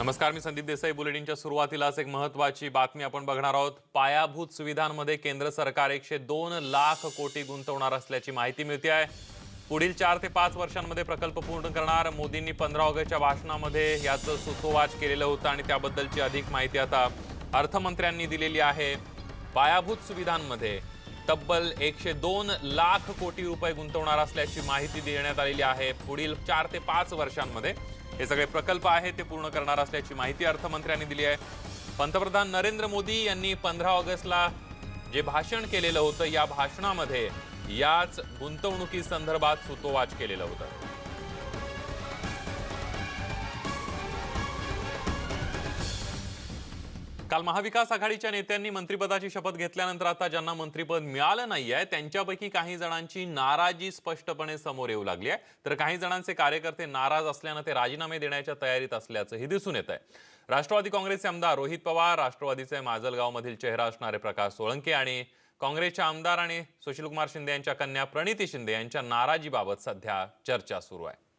नमस्कार मी संदीप देसाई. बुलेटिनच्या सुरुवातीलाच एक महत्वाची बातमी आपण बघणार आहोत. पायाभूत सुविधांमध्ये केंद्र सरकार एकशे दोन लाख कोटी गुंतवणार असल्याची माहिती मिळते आहे पुढील चार ते पाच वर्षांमध्ये प्रकल्प पूर्ण करणार. मोदींनी पंधरा ऑगस्टच्या भाषणामध्ये याचं सुतोवाच केलेलं होतं आणि त्याबद्दलची अधिक माहिती आता अर्थमंत्र्यांनी दिलेली आहे. पायाभूत सुविधांमध्ये तब्बल एकशे दोन लाख कोटी रुपये गुंतवणार असल्याची माहिती देण्यात आलेली आहे पुढील चार ते पाच वर्षांमध्ये. हे सगळे प्रकल्प आहेत ते पूर्ण करणार असल्याची माहिती अर्थमंत्र्यांनी दिली आहे. पंतप्रधान नरेंद्र मोदी यांनी पंधरा ऑगस्टला जे भाषण केलेलं होतं या भाषणामध्ये याच गुंतवणुकी संदर्भात सुतोवाच केलेलं होतं. काल महाविकास आघाडीच्या नेत्यांनी मंत्रिपदाची शपथ घेतल्यानंतर आता ज्यांना मंत्रिपद मिळालं नाहीये त्यांच्यापैकी काही जणांची नाराजी स्पष्टपणे समोर येऊ लागली आहे. तर काही जणांचे कार्यकर्ते नाराज असल्यानं ते राजीनामे देण्याच्या तयारीत असल्याचंही दिसून येत आहे राष्ट्रवादी काँग्रेसचे आमदार रोहित पवार राष्ट्रवादीचे माजलगावमधील चेहरा असणारे प्रकाश सोळंके आणि काँग्रेसच्या आमदार आणि सुशीलकुमार शिंदे यांच्या कन्या प्रणिती शिंदे यांच्या नाराजीबाबत सध्या चर्चा सुरू आहे.